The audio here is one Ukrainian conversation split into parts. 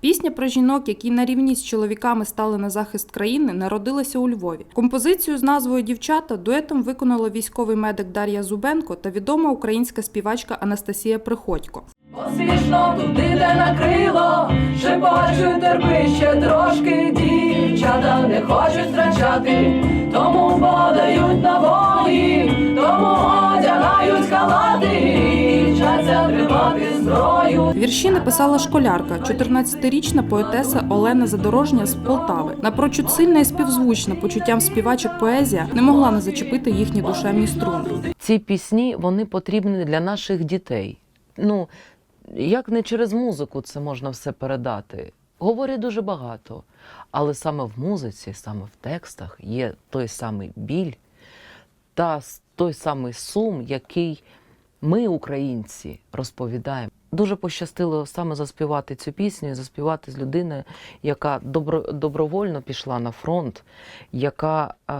Пісня про жінок, які на рівні з чоловіками стали на захист країни, народилася у Львові. Композицію з назвою Дівчата дуетом виконала військовий медик Дар'я Зубенко та відома українська співачка Анастасія Приходько. Поспішно туди, де накрило, шепочуть терпи ще трошки дівчата не хочуть втрачати, тому подають набої, Вірші написала школярка, 14-річна поетеса Олена Задорожня з Полтави. Напрочуд сильна і співзвучна почуттям співачок поезія не могла не зачепити їхні душевні струни. ці пісні вони потрібні для наших дітей. Ну, як не через музику це можна все передати. Говорять дуже багато, але саме в музиці, саме в текстах є той самий біль та той самий сум, який ми, українці, розповідаємо. Дуже пощастило саме заспівати цю пісню заспівати з людиною, яка добро, добровольно пішла на фронт, яка е,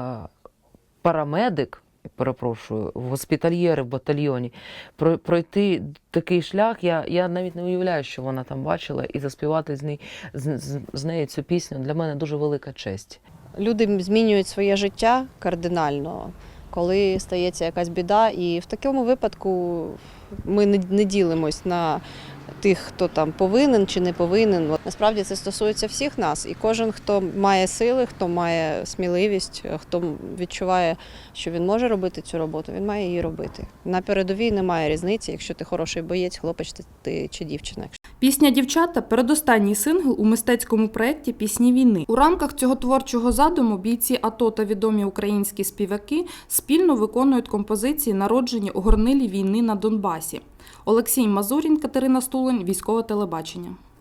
парамедик, перепрошую, госпітальєри в батальйоні. Про- Пройти такий шлях, я, я навіть не уявляю, що вона там бачила, і заспівати з, неї, з, з, з нею цю пісню для мене дуже велика честь. люди змінюють своє життя кардинально, коли стається якась біда. І в такому випадку ми не, ділимось на тих, хто там повинен чи не повинен. Насправді це стосується всіх нас, і кожен, хто має сили, хто має сміливість, хто відчуває, що він може робити цю роботу, він має її робити. На передовій немає різниці, якщо ти хороший боєць, хлопець ти- ти чи дівчина. Пісня Дівчата передостанній сингл у мистецькому проєкті Пісні війни. У рамках цього творчого задуму бійці АТО та відомі українські співаки спільно виконують композиції, народжені у горнилі війни на Донбасі. Олексій Мазурін, Катерина Стулень, військове телебачення.